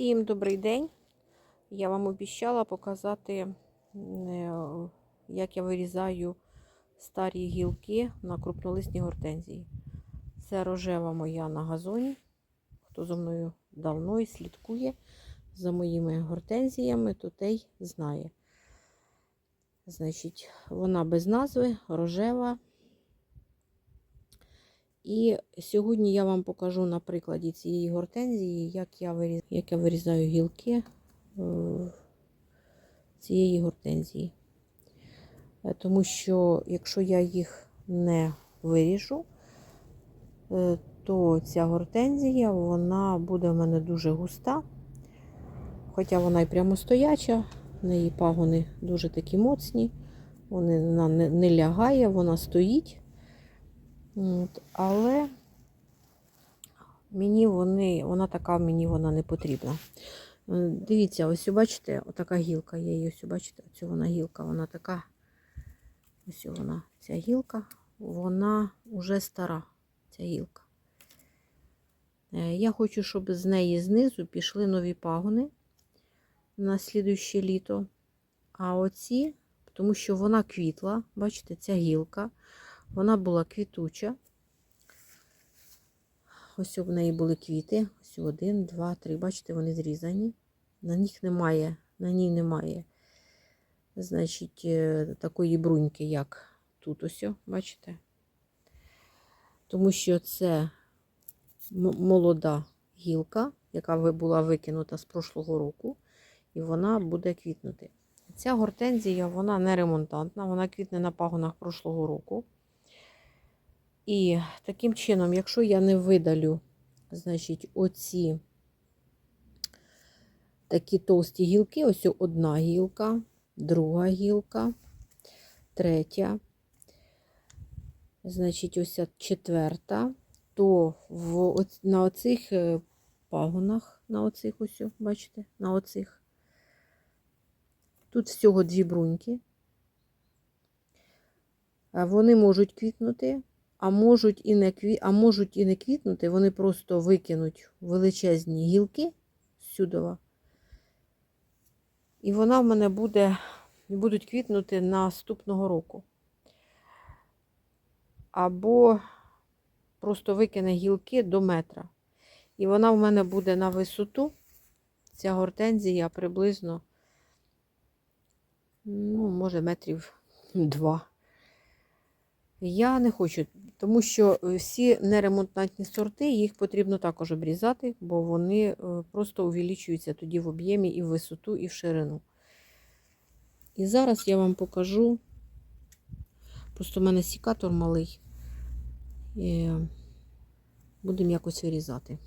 Всім добрий день. Я вам обіцяла показати, е, як я вирізаю старі гілки на крупнолисні гортензії. Це рожева моя на газоні. Хто зо мною давно і слідкує за моїми гортензіями, то той знає. Значить, вона без назви, рожева. І сьогодні я вам покажу на прикладі цієї гортензії, як я вирізаю, як я вирізаю гілки е, цієї гортензії. Е, Тому що, якщо я їх не виріжу, е, то ця гортензія вона буде в мене дуже густа. Хоча вона і прямостояча, в неї пагони дуже такі моцні, вони, вона не, не лягає, вона стоїть. От, але мені вони, вона така мені вона не потрібна. Е, Дивіться, ось бачите, отака гілка є. її Ось бачите, ось вона гілка, вона така. Ось вона, ця гілка, вона вже стара, ця гілка. Е, Я хочу, щоб з неї знизу пішли нові пагони на слідуще літо. А оці, тому що вона квітла, бачите, ця гілка. Вона була квітуча. Ось в неї були квіти. Ось один, два, три. Бачите, вони зрізані. На них немає, на ній немає, значить, е, такої бруньки, як тут ось, бачите? Тому що це молода гілка, яка була викинута з прошлого року, і вона буде квітнути. Ця гортензія, вона не ремонтантна, вона квітне на пагонах прошлого року. І таким чином, якщо я не видалю, значить, оці такі товсті гілки, ось одна гілка, друга гілка, третя, значить, ось четверта, то в, на оцих е, пагонах, на оцих ось, бачите, на оцих, тут всього дві бруньки. Вони можуть квітнути а можуть і не кві... а можуть і не квітнути, вони просто викинуть величезні гілки сюди. І вона в мене буде, будуть квітнути наступного року. Або просто викине гілки до метра. І вона в мене буде на висоту, ця гортензія приблизно, ну, може, метрів два. Я не хочу, тому що всі неремонтантні сорти, їх потрібно також обрізати, бо вони е, просто увеличуються тоді в об'ємі і в висоту, і в ширину. І зараз я вам покажу, просто в мене сікатор малий, і будемо якось вирізати.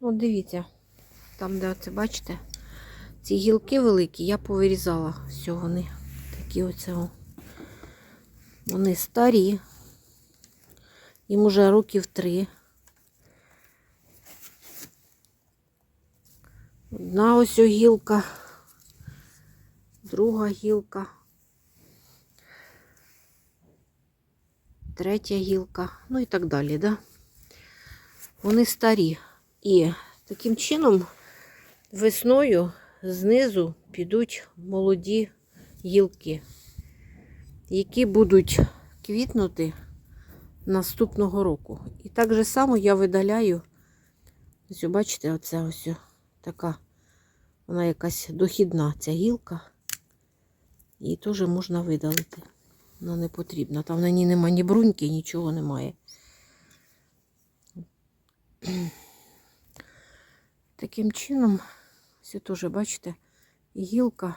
От дивіться, там, де оце, бачите, ці гілки великі, я повирізала все вони такі оце. Вони старі. Їм уже років три. Одна ось гілка, друга гілка, третя гілка, ну і так далі, да? Вони старі. І таким чином весною знизу підуть молоді гілки, які будуть квітнути наступного року. І так же само я видаляю, ось, бачите, оце ось така, вона якась дохідна ця гілка. Її теж можна видалити. Вона не потрібна. Там на ній немає ні бруньки, нічого немає. Таким чином, все теж, бачите, гілка.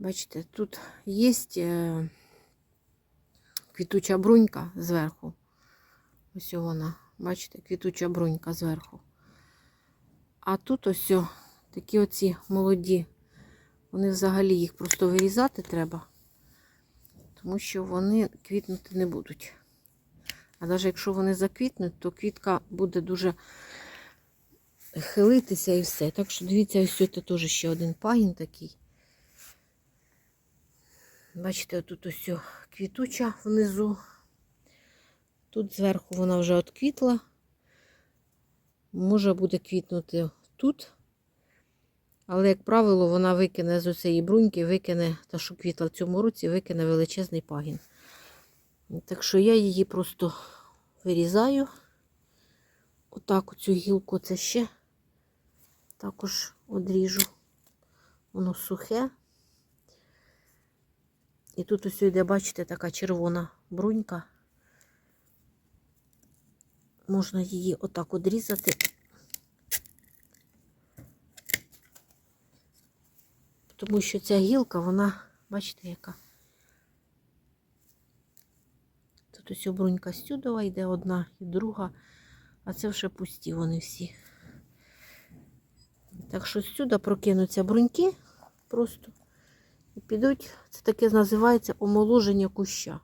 Бачите, тут є е, квітуча брунька зверху. Ось вона, бачите, квітуча брунька зверху. А тут ось такі оці молоді. Вони взагалі їх просто вирізати треба, тому що вони квітнути не будуть. А навіть якщо вони заквітнуть, то квітка буде дуже хилитися і все. Так що дивіться, ось це теж ще один пагін такий. Бачите, тут ось квітуча внизу. Тут зверху вона вже отквітла. може буде квітнути тут. Але, як правило, вона викине з оцієї бруньки, викине, та що квітла в цьому році, викине величезний пагін. Так що я її просто вирізаю. Отак оцю гілку це ще також одріжу. Воно сухе. І тут ось йде, бачите, така червона брунька. Можна її отак одрізати. Тому що ця гілка, вона, бачите, яка. Тут ось брунька сюдова йде одна і друга, а це вже пусті вони всі. Так що сюди прокинуться бруньки просто підуть. Це таке називається омоложення куща.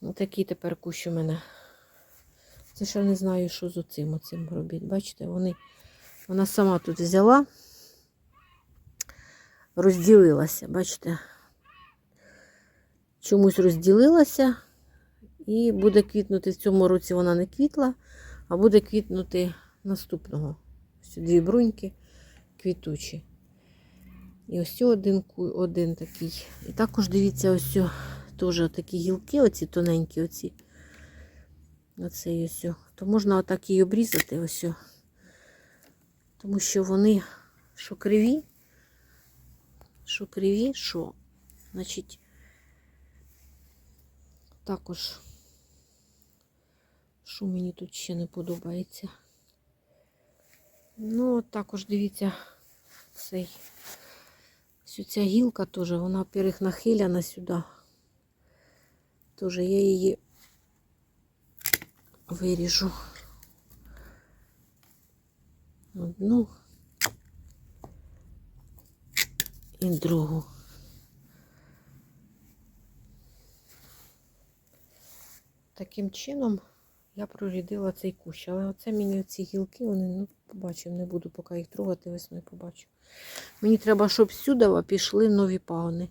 Ось Такий тепер кущ у мене. Це ще не знаю, що з оцим оцим робити. Бачите, вони, вона сама тут взяла, розділилася, бачите? Чомусь розділилася і буде квітнути в цьому році вона не квітла, а буде квітнути наступного. Ось дві бруньки квітучі. І ось один, один такий. І також дивіться, ось теж такі гілки, оці тоненькі, оці. Оцей ось. То можна отак її обрізати ось. Тому що вони що криві, що криві, що, значить, також, що мені тут ще не подобається. Ну, також дивіться, цей. Ось ця гілка теж, вона, во-первых, нахиляна сюди. Теж я її виріжу. Одну і другу. Таким чином я прорядила цей кущ. Але оце мені ці гілки, вони, ну, побачимо, не буду поки їх трогати, весною побачу. Мені треба, щоб сюди пішли нові пагони.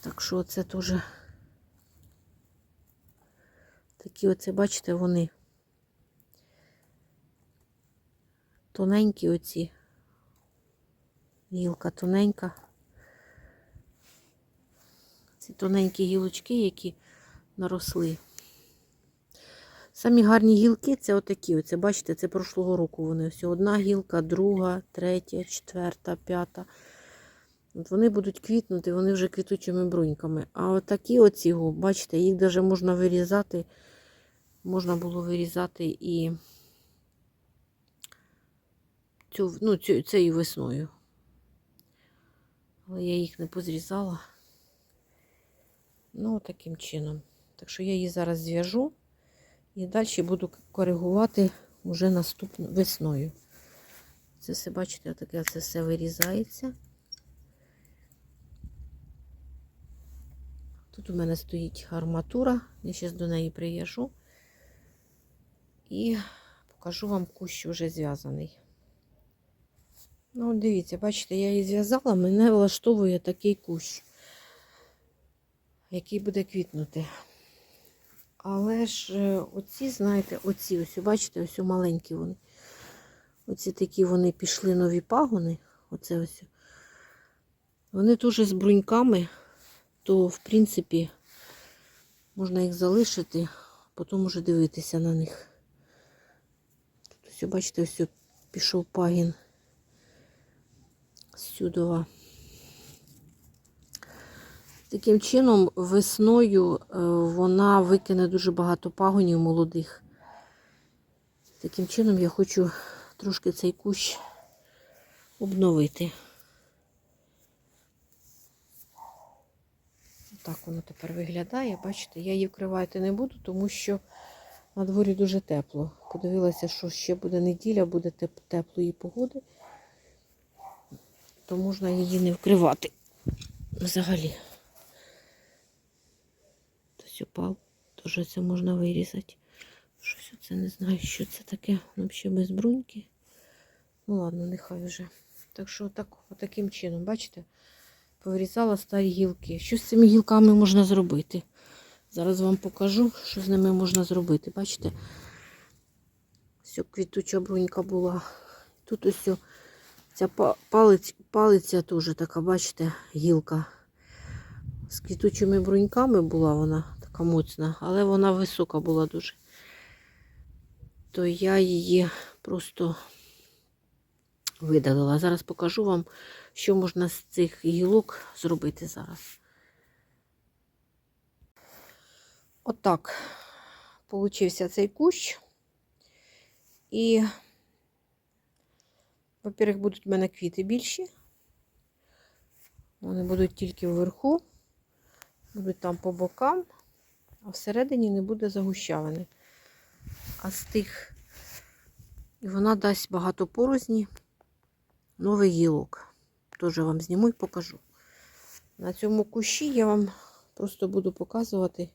Так що це теж такі оце, бачите, вони тоненькі оці. Гілка тоненька. Ці тоненькі гілочки, які наросли. Самі гарні гілки це отакі. Оце, бачите, це прошлого року вони. Ось одна гілка, друга, третя, четверта, п'ята. От вони будуть квітнути, вони вже квітучими бруньками. А отакі оці, бачите, їх навіть можна вирізати. Можна було вирізати і цю, ну, цю, цією весною. Але я їх не позрізала. Ну, таким чином. Так що я її зараз зв'яжу і далі буду коригувати вже наступною весною. Це все, бачите, таке це все вирізається. Тут у мене стоїть арматура, я зараз до неї прив'яжу і покажу вам кущ вже зв'язаний. Ну, дивіться, бачите, я її зв'язала, мене влаштовує такий кущ, який буде квітнути. Але ж е, оці, знаєте, оці, ось, бачите, ось маленькі вони. Оці такі вони пішли нові пагони. Оце ось. Вони теж з бруньками, то, в принципі, можна їх залишити, потім уже дивитися на них. Тут ось, бачите, ось пішов пагін сюдова. Таким чином, весною е, вона викине дуже багато пагонів молодих. Таким чином я хочу трошки цей кущ обновити. Так воно тепер виглядає. Бачите, я її вкривати не буду, тому що на дворі дуже тепло. Подивилася, що ще буде неділя, буде теп- теплої погоди, то можна її не вкривати взагалі. Хтось упав, теж це можна вирізати. Щось це не знаю, що це таке. Ну, взагалі без бруньки. Ну ладно, нехай вже. Так що так, таким чином, бачите, повирізала старі гілки. Що з цими гілками можна зробити? Зараз вам покажу, що з ними можна зробити. Бачите? Ось квітуча брунька була. Тут ось ця па- палець, палиця теж така, бачите, гілка. З квітучими бруньками була вона моцна, але вона висока була дуже. То я її просто видалила. Зараз покажу вам, що можна з цих гілок зробити зараз. Отак получився цей кущ. І, во-первых, будуть в мене квіти більші. Вони будуть тільки вверху, будуть там по бокам, а всередині не буде загущавини. А з тих, і вона дасть багато порозні новий гілок. Теж вам зніму і покажу. На цьому кущі я вам просто буду показувати,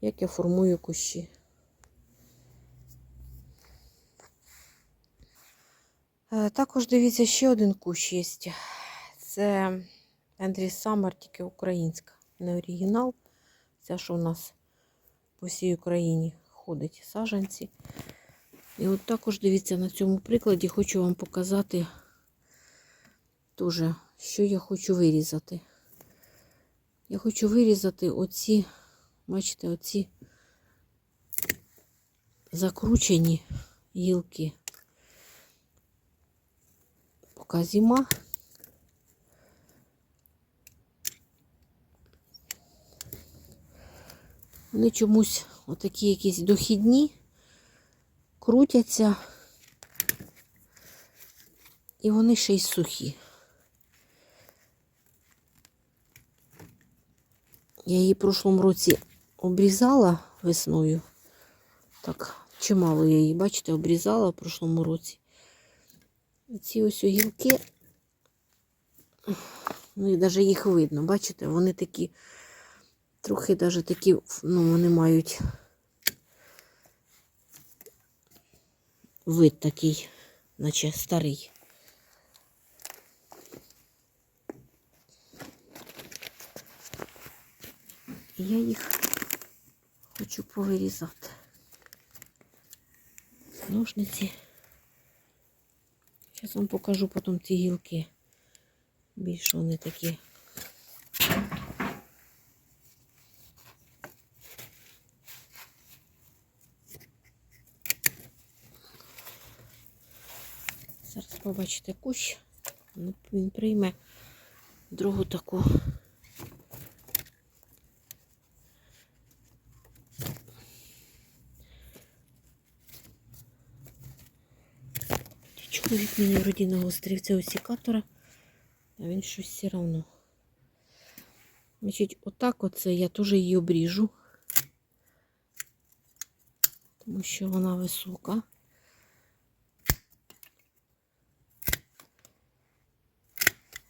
як я формую кущі. Е, Також дивіться, ще один кущ є. Це Ендрі Саммер, тільки українська. Не оригінал. Ця, що у нас по всій Україні ходить саджанці. І от також дивіться на цьому прикладі, хочу вам показати теж, що я хочу вирізати. Я хочу вирізати оці, бачите, оці закручені гілки. Поки зима. Вони чомусь отакі якісь дохідні, крутяться, і вони ще й сухі. Я її в прошлому році обрізала весною. Так, чимало я її, бачите, обрізала в прошлому році. Ці ось гілки, ну і навіть їх видно, бачите, вони такі, трохи навіть такі, ну, вони мають вид такий, наче старий. І я їх хочу повирізати. Ножниці. Зараз вам покажу потім ті гілки. Більш вони такі. Зараз побачите кущ. Він прийме другу таку. Чоловік мені вроді нагострив цього а він щось все одно. Значить, отак оце я теж її обріжу, тому що вона висока.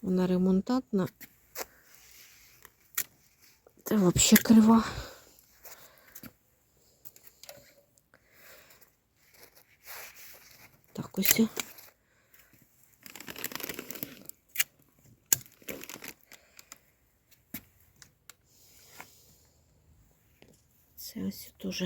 Вона ремонтантна. Це взагалі крива. Так ось. Це ось теж.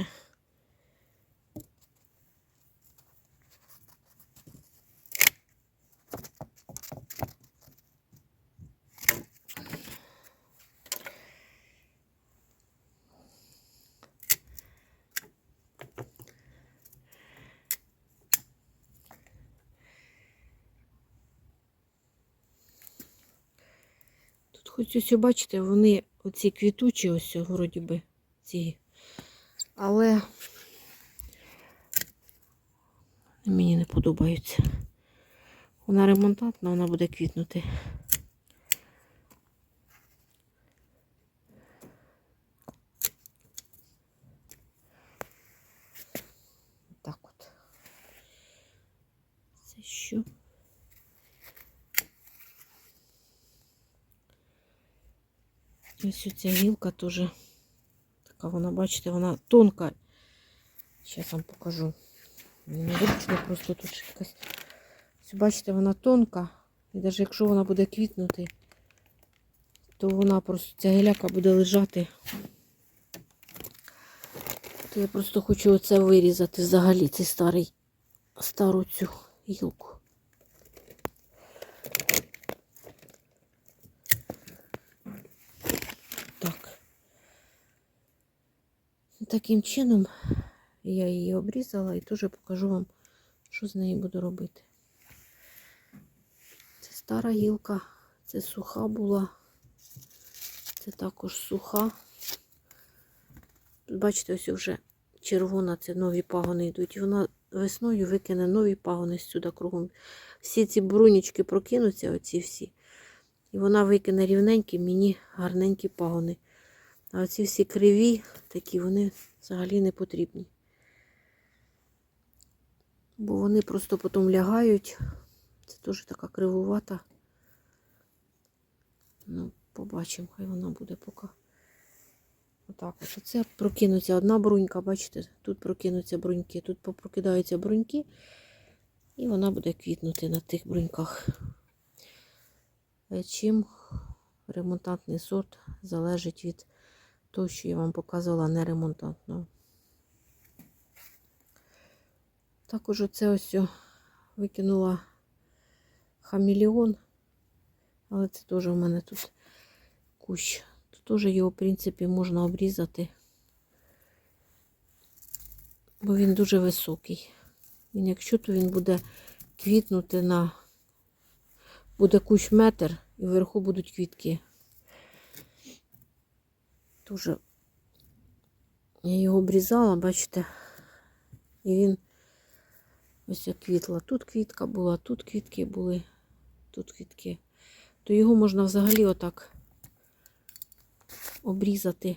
Хоч ось, бачите, вони оці квітучі, ось вроді би ці. Але мені не подобаються. Вона ремонтантна, вона буде квітнути. Так от. Це що? Ось ця гілка теж така, вона, бачите, вона тонка. Зараз вам покажу. Незручно просто тут якась. Ось, бачите, вона тонка. І навіть якщо вона буде квітнути, то вона просто ця гіляка буде лежати То я просто хочу оце вирізати взагалі, цей старий, стару цю гілку. Таким чином я її обрізала і теж покажу вам, що з нею буду робити. Це стара гілка, це суха була, це також суха. Бачите, ось вже червона, це нові пагони йдуть. І вона весною викине нові пагони сюди кругом. Всі ці брунічки прокинуться, оці всі. І вона викине рівненькі, мені гарненькі пагони. А оці всі криві, такі, вони взагалі не потрібні. Бо вони просто потім лягають. Це теж така кривувата. Ну, побачимо, хай вона буде поки. Отак от. Оце прокинуться одна брунька, бачите, тут прокинуться бруньки, тут попрокидаються бруньки, і вона буде квітнути на тих бруньках. Е, Чим ремонтантний сорт залежить від того, що я вам показувала неремонтантного. Також оце ось викинула хамелеон, але це теж у мене тут кущ. Тут теж його, в принципі, можна обрізати, бо він дуже високий. Він, якщо то він буде квітнути на буде кущ метр і вверху будуть квітки. Дуже я його обрізала, бачите, і він ось як квітла. Тут квітка була, тут квітки були, тут квітки. То його можна взагалі отак обрізати,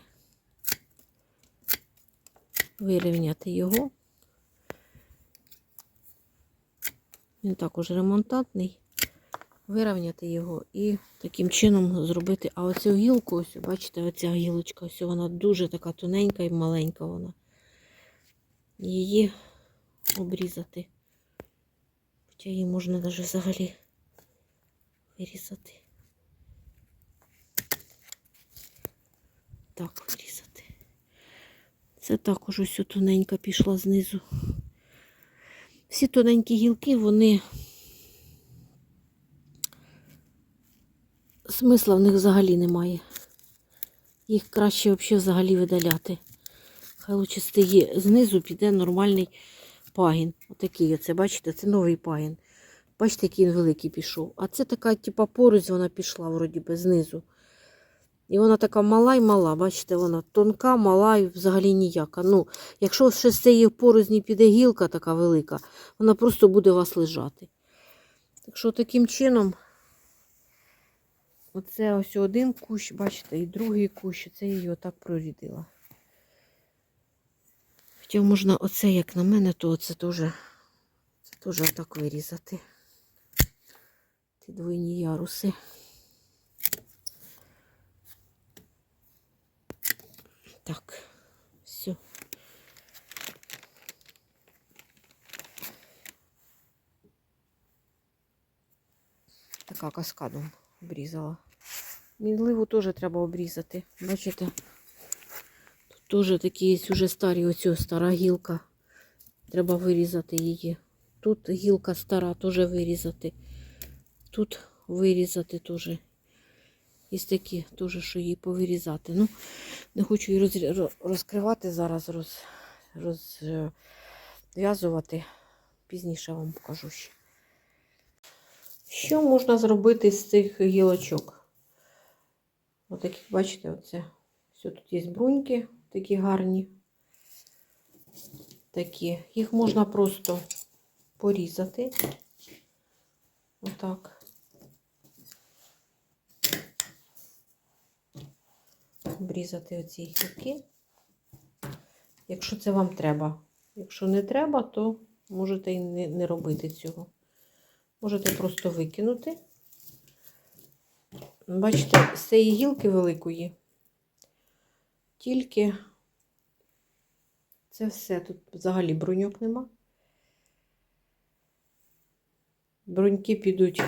вирівняти його. Він також ремонтантний. Вирівняти його і таким чином зробити. А оцю гілку, ось, бачите, оця гілочка, ось вона дуже така тоненька і маленька вона. Її обрізати. Хоча її можна навіть взагалі вирізати. Так, вирізати. Це також ось тоненька пішла знизу. Всі тоненькі гілки, вони смисла в них взагалі немає. Їх краще взагалі, взагалі видаляти. Хай лучше стає знизу піде нормальний пагін. Отакий оце, бачите, це новий пагін. Бачите, який він великий пішов. А це така, типа, порозь вона пішла, вроді би, знизу. І вона така мала й мала, бачите, вона тонка, мала і взагалі ніяка. Ну, якщо ще з цієї порозні піде гілка така велика, вона просто буде у вас лежати. Так що таким чином, оце ось один кущ, бачите, і другий кущ, це її отак прорідила. Хоча можна оце, як на мене, то оце теж, це теж так вирізати. Ці двойні яруси. Так, все. Така каскадом обрізала. Мінливу теж треба обрізати. Бачите? Тут теж такі є уже старі, оцю стара гілка. Треба вирізати її. Тут гілка стара, теж вирізати. Тут вирізати теж. Є такі теж, що її повирізати. Ну, не хочу її роз, розкривати зараз, роз, розв'язувати. Пізніше вам покажу ще. Що можна зробити з цих гілочок? Ось такі, бачите, оце. Все, тут є бруньки, такі гарні. Такі. Їх можна просто порізати. Отак. обрізати оці гілки, якщо це вам треба. Якщо не треба, то можете і не робити цього. Можете просто викинути. Бачите, з цієї гілки великої, тільки це все. Тут взагалі бруньок нема. Бруньки підуть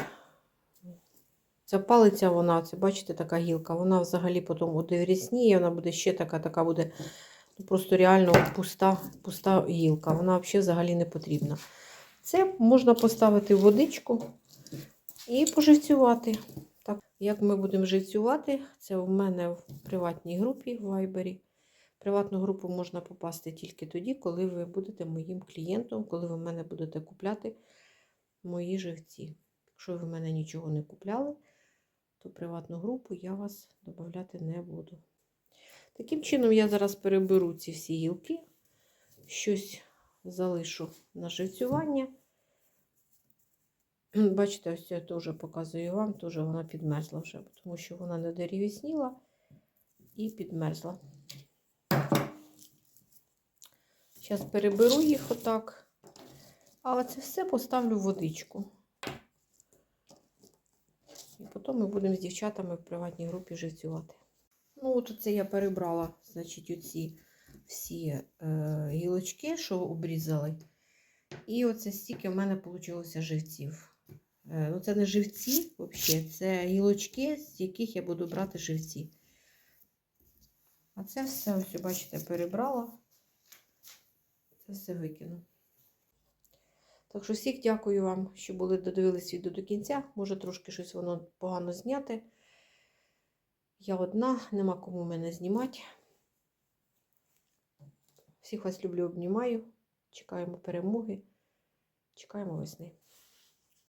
Ця палиця, вона, це, бачите, така гілка, вона взагалі потім буде рісніє, вона буде ще така, така буде Ну, Просто реально пуста, пуста гілка. Вона взагалі взагалі не потрібна. Це можна поставити в водичку і поживцювати. Як ми будемо живцювати, це в мене в приватній групі в Вайбері. В приватну групу можна попасти тільки тоді, коли ви будете моїм клієнтом, коли ви в мене будете купляти мої живці. Якщо ви в мене нічого не купляли, то приватну групу я вас додати не буду. Таким чином, я зараз переберу ці всі гілки, щось залишу на живцювання. Бачите, ось я теж показую вам, теж вона підмерзла вже, тому що вона не деревісніла і підмерзла. Зараз переберу їх отак. Але це все поставлю в водичку. І потім ми будемо з дівчатами в приватній групі живцювати. Ну, от це я перебрала, значить, оці всі е, гілочки, що обрізали. І оце стільки в мене вийшло живців. Е, ну, це не живці, взагалі, це гілочки, з яких я буду брати живці. А це все, ось, бачите, перебрала. Це все викину. Так що всіх дякую вам, що були додивились відео до кінця. Може, трошки щось воно погано зняте. Я одна, нема кому мене знімати. Всіх вас люблю, обнімаю. Чекаємо перемоги. Чекаємо весни.